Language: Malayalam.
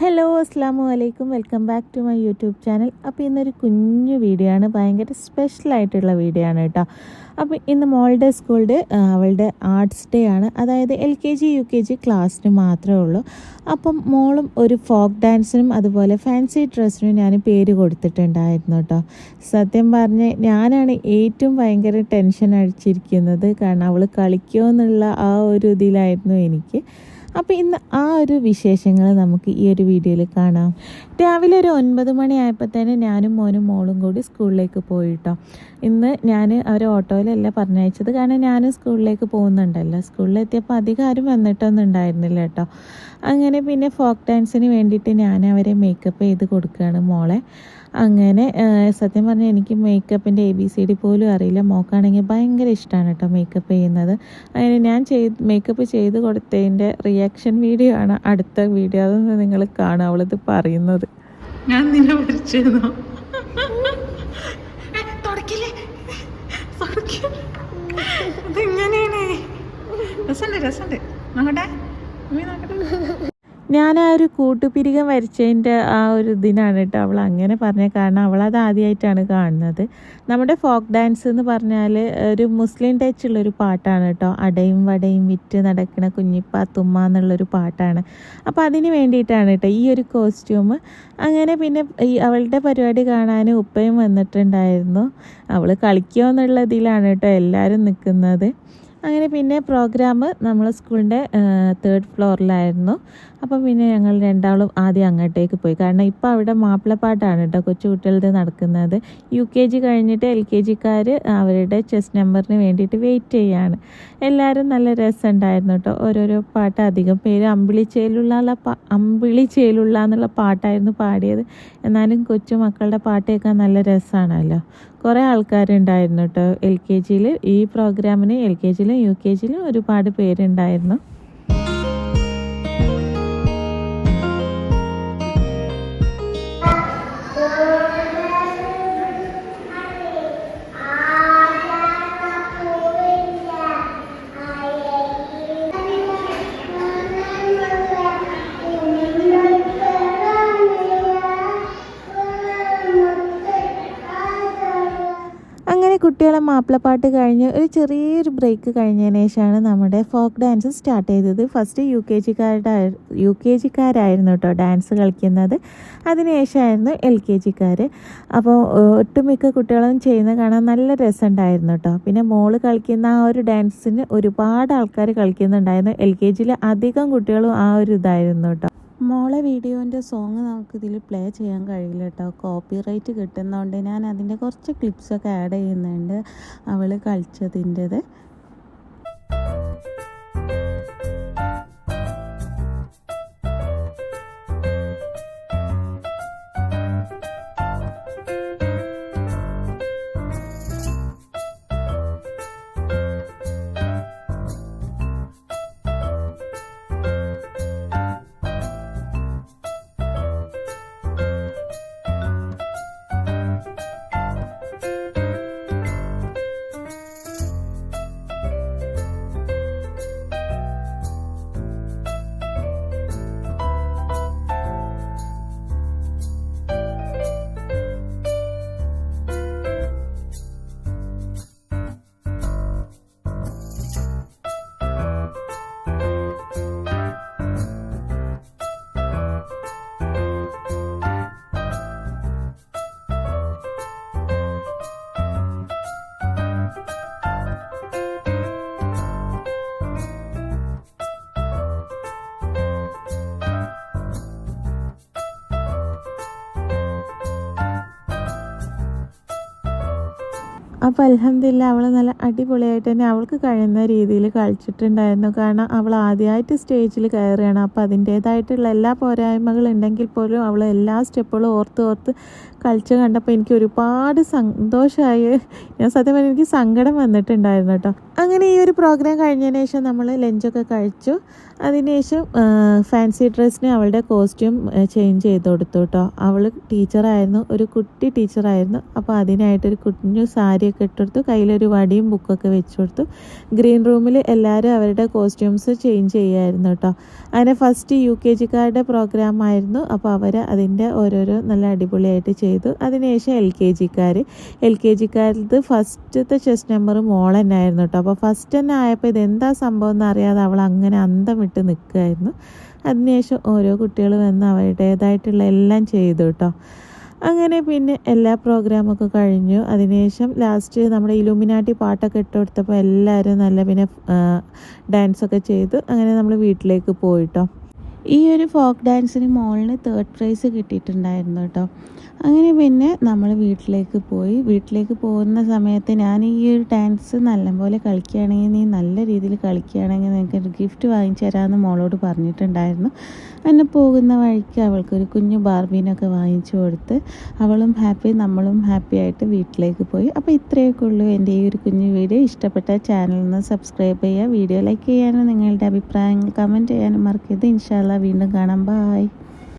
ഹലോ അസ്സാം വലൈക്കും welcome back to my YouTube channel അപ്പോൾ ഇന്നൊരു കുഞ്ഞു വീഡിയോ ആണ്. ഭയങ്കര സ്പെഷ്യലായിട്ടുള്ള വീഡിയോ ആണ് കേട്ടോ. അപ്പോൾ ഇന്ന് മോളുടെ സ്കൂളിന്റെ അവളുടെ ആർട്സ് ഡേ ആണ്. അതായത് L K G U K G ക്ലാസ്സിന് മാത്രമേ ഉള്ളൂ. അപ്പം മോളും ഒരു ഫോക്ക് ഡാൻസിനും അതുപോലെ ഫാൻസി ഡ്രസ്സിനും ഞാൻ പേര് കൊടുത്തിട്ടുണ്ടായിരുന്നു കേട്ടോ. സത്യം പറഞ്ഞ് ഞാനാണ് ഏറ്റവും ഭയങ്കര ടെൻഷൻ അടിച്ചിരിക്കുന്നത്. കാരണം അവൾ കളിക്കുമോ എന്നുള്ള ആ ഒരു ഇതിലായിരുന്നു എനിക്ക്. അപ്പോൾ ഇന്ന് ആ ഒരു വിശേഷങ്ങൾ നമുക്ക് ഈ ഒരു വീഡിയോയിൽ കാണാം. രാവിലെ ഒരു ഒൻപത് മണിയായപ്പോൾ തന്നെ ഞാനും മോനും മോളും കൂടി സ്കൂളിലേക്ക് പോയിട്ടോ. ഇന്ന് ഞാൻ അവരെ ഓട്ടോയിലല്ല പറഞ്ഞയച്ചത്. കാരണം ഞാനും സ്കൂളിലേക്ക് പോകുന്നുണ്ടല്ലോ. സ്കൂളിലെത്തിയപ്പോൾ അധികം ആരും വന്നിട്ടൊന്നും ഉണ്ടായിരുന്നില്ല കേട്ടോ. അങ്ങനെ പിന്നെ ഫോക്ക് ഡാൻസിന് വേണ്ടിയിട്ട് ഞാൻ അവരെ മേക്കപ്പ് ചെയ്ത് കൊടുക്കുകയാണ് മോളെ. അങ്ങനെ സത്യം പറഞ്ഞാൽ എനിക്ക് മേക്കപ്പിന്റെ എ ബി സി ഡി പോലും അറിയില്ല. മോക്കാണെങ്കിൽ ഭയങ്കര ഇഷ്ടമാണ് കേട്ടോ മേക്കപ്പ് ചെയ്യുന്നത്. അങ്ങനെ ഞാൻ ചെയ്ത് മേക്കപ്പ് ചെയ്ത് കൊടുത്തതിന്റെ റിയാക്ഷൻ വീഡിയോ ആണ് അടുത്ത വീഡിയോ അതൊന്ന് നിങ്ങൾ കാണും അവളിത് പറയുന്നത്. ഞാൻ നിന്നെ ഇതെങ്ങനെയാണ്? രസമുണ്ട് രസമുണ്ട് നോക്കട്ടെ. ഞാൻ ആ ഒരു കൂട്ടുപിരികം വരച്ചതിന്റെ ആ ഒരു ഇതിനാണ് കേട്ടോ അവൾ അങ്ങനെ പറഞ്ഞത് കാരണം അവളത് ആദ്യമായിട്ടാണ് കാണുന്നത്. നമ്മുടെ ഫോക്ക് ഡാൻസ് എന്ന് പറഞ്ഞാൽ ഒരു മുസ്ലിം ടച്ച് ഉള്ളൊരു പാട്ടാണ് കേട്ടോ. അടയും വടയും വിറ്റ് നടക്കണ കുഞ്ഞിപ്പ തുമ്മ എന്നുള്ളൊരു പാട്ടാണ്. അപ്പോൾ അതിന് വേണ്ടിയിട്ടാണ് കേട്ടോ ഈ ഒരു കോസ്റ്റ്യൂം. അങ്ങനെ പിന്നെ ഈ അവളുടെ പരിപാടി കാണാൻ ഉപ്പയും വന്നിട്ടുണ്ടായിരുന്നു. അവൾ കളിക്കുമോ എന്നുള്ള ഇതിലാണ് കേട്ടോ എല്ലാവരും നിൽക്കുന്നത്. അങ്ങനെ പിന്നെ പ്രോഗ്രാം നമ്മൾ സ്കൂളിന്റെ തേർഡ് ഫ്ലോറിലായിരുന്നു അപ്പം പിന്നെ ഞങ്ങൾ രണ്ടാളും ആദ്യം അങ്ങോട്ടേക്ക് പോയി. കാരണം ഇപ്പോൾ അവിടെ മാപ്പിളപ്പാട്ടാണ് കേട്ടോ കൊച്ചു കുട്ടികളുടെ നടക്കുന്നത്. യു കെ ജി കഴിഞ്ഞിട്ട് എൽ കെ ജിക്കാർ അവരുടെ ചെസ് നമ്പറിന് വേണ്ടിയിട്ട് വെയിറ്റ് ചെയ്യാണ്. എല്ലാവരും നല്ല രസമുണ്ടായിരുന്നു കേട്ടോ. ഓരോരോ പാട്ട് അധികം പേര് അമ്പിളി ചേലുള്ള അമ്പിളി ചേലുള്ള എന്നുള്ള പാട്ടായിരുന്നു പാടിയത്. എന്നാലും കൊച്ചു മക്കളുടെ പാട്ട് കേൾക്കാൻ നല്ല രസമാണല്ലോ. കുറേ ആൾക്കാരുണ്ടായിരുന്നു കേട്ടോ എൽ കെ ജിയിൽ ഈ പ്രോഗ്രാമിന് എൽ കെ ജിയിലും യു കെ ജിയിലും ഒരുപാട് പേരുണ്ടായിരുന്നു. മാപ്പിളപ്പാട്ട് കഴിഞ്ഞ് ഒരു ചെറിയൊരു ബ്രേക്ക് കഴിഞ്ഞതിന് ശേഷമാണ് നമ്മുടെ ഫോക്ക് ഡാൻസ് സ്റ്റാർട്ട് ചെയ്തത്. ഫസ്റ്റ് യു കെ ജിക്കാരുടെ യു കെ ജിക്കാരായിരുന്നു കേട്ടോ ഡാൻസ് കളിക്കുന്നത്. അതിനുശേഷമായിരുന്നു എൽ കെ ജിക്കാർ അപ്പോൾ ഒട്ടുമിക്ക കുട്ടികളും ചെയ്യുന്ന കാണാൻ നല്ല രസമുണ്ടായിരുന്നു കേട്ടോ പിന്നെ മോൾ കളിക്കുന്ന ആ ഒരു ഡാൻസിന് ഒരുപാട് ആൾക്കാർ കളിക്കുന്നുണ്ടായിരുന്നു. എൽ കെ ജിയിൽ അധികം കുട്ടികളും ആ ഒരു ഇതായിരുന്നു കേട്ടോ മോളെ വീഡിയോന്റെ സോങ് നമുക്കിതിൽ പ്ലേ ചെയ്യാൻ കഴിയില്ല കേട്ടോ. കോപ്പി റൈറ്റ് കിട്ടുന്നതുകൊണ്ട് ഞാൻ അതിന്റെ കുറച്ച് ക്ലിപ്സൊക്കെ ആഡ് ചെയ്യുന്നുണ്ട്. അവൾ കളിച്ചതിന്റെത്. അപ്പോൾ അലഹമില്ല അവൾ നല്ല അടിപൊളിയായിട്ട് തന്നെ അവൾക്ക് കഴിയുന്ന രീതിയിൽ കളിച്ചിട്ടുണ്ടായിരുന്നു. കാരണം അവൾ ആദ്യമായിട്ട് സ്റ്റേജിൽ കയറുകയാണ്. അപ്പോൾ അതിന്റേതായിട്ടുള്ള എല്ലാ പോരായ്മകളും ഉണ്ടെങ്കിൽ പോലും അവൾ എല്ലാ സ്റ്റെപ്പുകളും ഓർത്ത് ഓർത്ത് കളിച്ച് കണ്ടപ്പോൾ എനിക്ക് ഒരുപാട് സന്തോഷമായി. ഞാൻ സത്യം പറഞ്ഞാൽ എനിക്ക് സങ്കടം വന്നിട്ടുണ്ടായിരുന്നു കേട്ടോ. അങ്ങനെ ഈ ഒരു പ്രോഗ്രാം കഴിഞ്ഞതിന് ശേഷം നമ്മൾ ലഞ്ചൊക്കെ കഴിച്ചു. അതിനുശേഷം ഫാൻസി ഡ്രസ്സിന് അവളുടെ കോസ്റ്റ്യൂം ചേഞ്ച് ചെയ്ത് കൊടുത്തു കേട്ടോ. അവൾ ടീച്ചറായിരുന്നു ഒരു കുട്ടി ടീച്ചറായിരുന്നു അപ്പോൾ അതിനായിട്ടൊരു കുഞ്ഞു സാരിയൊക്കെ ഇട്ടെടുത്തു. കയ്യിലൊരു വടിയും ബുക്കൊക്കെ വെച്ച് കൊടുത്തു ഗ്രീൻ റൂമിൽ എല്ലാവരും അവരുടെ കോസ്റ്റ്യൂംസ് ചേഞ്ച് ചെയ്യായിരുന്നു കേട്ടോ. അങ്ങനെ ഫസ്റ്റ് യു കെ ജിക്കാരുടെ പ്രോഗ്രാം ആയിരുന്നു. അപ്പോൾ അവർ അതിന്റെ ഓരോരോ നല്ല അടിപൊളിയായിട്ട് ചെയ്തു. അതിനുശേഷം എൽ കെ ജിക്കാർ എൽ കെ ജിക്കാരത് ഫസ്റ്റത്തെ ചെസ് നമ്പർ മോൾ കേട്ടോ. അപ്പോൾ ഫസ്റ്റ് തന്നെ ആയപ്പോൾ ഇതെന്താ സംഭവം എന്ന് അറിയാതെ അവൾ അങ്ങനെ അന്തം വിട്ട് നിൽക്കുമായിരുന്നു അതിനുശേഷം ഓരോ കുട്ടികൾ വന്ന് അവരുടേതായിട്ടുള്ള എല്ലാം ചെയ്തു കേട്ടോ. അങ്ങനെ പിന്നെ എല്ലാ പ്രോഗ്രാമൊക്കെ കഴിഞ്ഞു. അതിനുശേഷം ലാസ്റ്റ് നമ്മുടെ ഇലുമിനാട്ടി പാട്ടൊക്കെ ഇട്ട് കൊടുത്തപ്പോൾ എല്ലാവരും നല്ല പിന്നെ ഡാൻസൊക്കെ ചെയ്തു. അങ്ങനെ നമ്മൾ വീട്ടിലേക്ക് പോയിട്ടോ. ഈ ഒരു ഫോക്ക് ഡാൻസിന് മോളിന് തേർഡ് പ്രൈസ് കിട്ടിയിട്ടുണ്ടായിരുന്നു കേട്ടോ അങ്ങനെ പിന്നെ നമ്മൾ വീട്ടിലേക്ക് പോയി. വീട്ടിലേക്ക് പോകുന്ന സമയത്ത് ഞാൻ ഈ ഒരു ഡാൻസ് നല്ലപോലെ കളിക്കുകയാണെങ്കിൽ നീ നല്ല രീതിയിൽ കളിക്കുകയാണെങ്കിൽ നിനക്ക് ഒരു ഗിഫ്റ്റ് വാങ്ങിച്ചു തരാമെന്ന് മോളോട് പറഞ്ഞിട്ടുണ്ടായിരുന്നു. അങ്ങനെ പോകുന്ന വഴിക്ക് അവൾക്ക് ഒരു കുഞ്ഞു ബാർബീനൊക്കെ വാങ്ങിച്ചു കൊടുത്ത് അവളും ഹാപ്പി നമ്മളും ഹാപ്പി ആയിട്ട് വീട്ടിലേക്ക് പോയി. അപ്പോൾ ഇത്രയൊക്കെ ഉള്ളൂ എന്റെ ഈ ഒരു കുഞ്ഞു വീഡിയോ. ഇഷ്ടപ്പെട്ട ചാനലിന് സബ്സ്ക്രൈബ് ചെയ്യുക വീഡിയോ ലൈക്ക് ചെയ്യാനും നിങ്ങളുടെ അഭിപ്രായങ്ങൾ കമന്റ് ചെയ്യാനും മറക്കരുത്. ഇൻഷാല്ല വീണ്ടും കാണാം. ബായ്